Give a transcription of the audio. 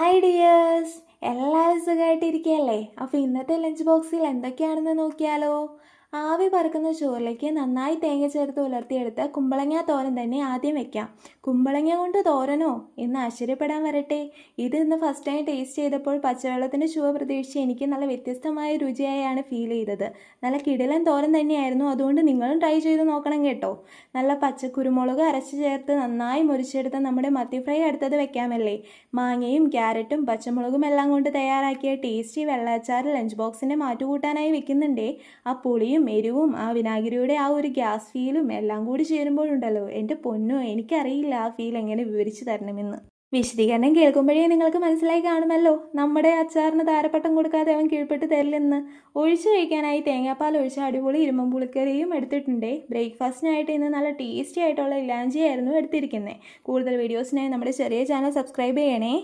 Hi dears എല്ലാവരും സുഖമായിട്ടിരിക്കുകയല്ലേ? അപ്പോൾ ഇന്നത്തെ ലഞ്ച് ബോക്സിൽ എന്തൊക്കെയാണെന്ന് നോക്കിയാലോ? ആവി പറക്കുന്ന ചോറിലേക്ക് നന്നായി തേങ്ങ ചേർത്ത് ഉലർത്തിയെടുത്ത കുമ്പളങ്ങ തോരൻ തന്നെ ആദ്യം വെക്കാം. കുമ്പളങ്ങ കൊണ്ട് തോരനോ? എന്ന് ആശ്ചര്യപ്പെടാൻ വരട്ടെ. ഇത് ഇന്ന് ഫസ്റ്റ് ടൈം ടേസ്റ്റ് ചെയ്തപ്പോൾ പച്ചവെള്ളത്തിന്റെ ചുവ പ്രതീക്ഷിച്ച് എനിക്ക് നല്ല വ്യത്യസ്തമായ രുചിയായാണ് ഫീൽ ചെയ്തത്. നല്ല കിടിലൻ തോരൻ തന്നെയായിരുന്നു. അതുകൊണ്ട് നിങ്ങളും ട്രൈ ചെയ്ത് നോക്കണം കേട്ടോ. നല്ല പച്ചക്കുരുമുളക് അരച്ച് ചേർത്ത് നന്നായി മുറിച്ചെടുത്ത് നമ്മുടെ മത്തി ഫ്രൈ അടുത്തത് വെക്കാമല്ലേ? മാങ്ങയും ക്യാരറ്റും പച്ചമുളകും എല്ലാം കൊണ്ട് തയ്യാറാക്കിയ ടേസ്റ്റി വെള്ളാച്ചാർ ലഞ്ച് ബോക്സിന്റെ മാറ്റുകൂട്ടാനായി വെക്കുന്നുണ്ടേ. ആ പുളിയും എരിവും ആ വിനാഗിരിയുടെ ആ ഒരു ഗ്യാസ് ഫീലും എല്ലാം കൂടി ചേരുമ്പോഴുണ്ടല്ലോ. എന്റെ പൊന്നോ എനിക്കറിയില്ല ആ ഫീൽ എങ്ങനെ വിവരിച്ചു തരണമെന്ന്. വിശദീകരണം കേൾക്കുമ്പോഴേ നിങ്ങൾക്ക് മനസ്സിലായി കാണുമല്ലോ. നമ്മുടെ അച്ചാറിന് താരപ്പട്ടം കൊടുക്കാതെ അവൻ കീഴ്പ്പെട്ട് തരില്ലെന്ന്. ഒഴിച്ചു കഴിക്കാനായി തേങ്ങാപ്പാൽ ഒഴിച്ച അടിപൊളി ഇരുമ്പം പുളിക്കറിയും എടുത്തിട്ടുണ്ട്. ബ്രേക്ക്ഫാസ്റ്റിനായിട്ട് ഇന്ന് നല്ല ടേസ്റ്റി ആയിട്ടുള്ള ഇലാഞ്ചിയായിരുന്നു എടുത്തിരിക്കുന്നത് കൂടുതൽ വീഡിയോസിനായി നമ്മുടെ ചെറിയ ചാനൽ സബ്സ്ക്രൈബ് ചെയ്യണേ.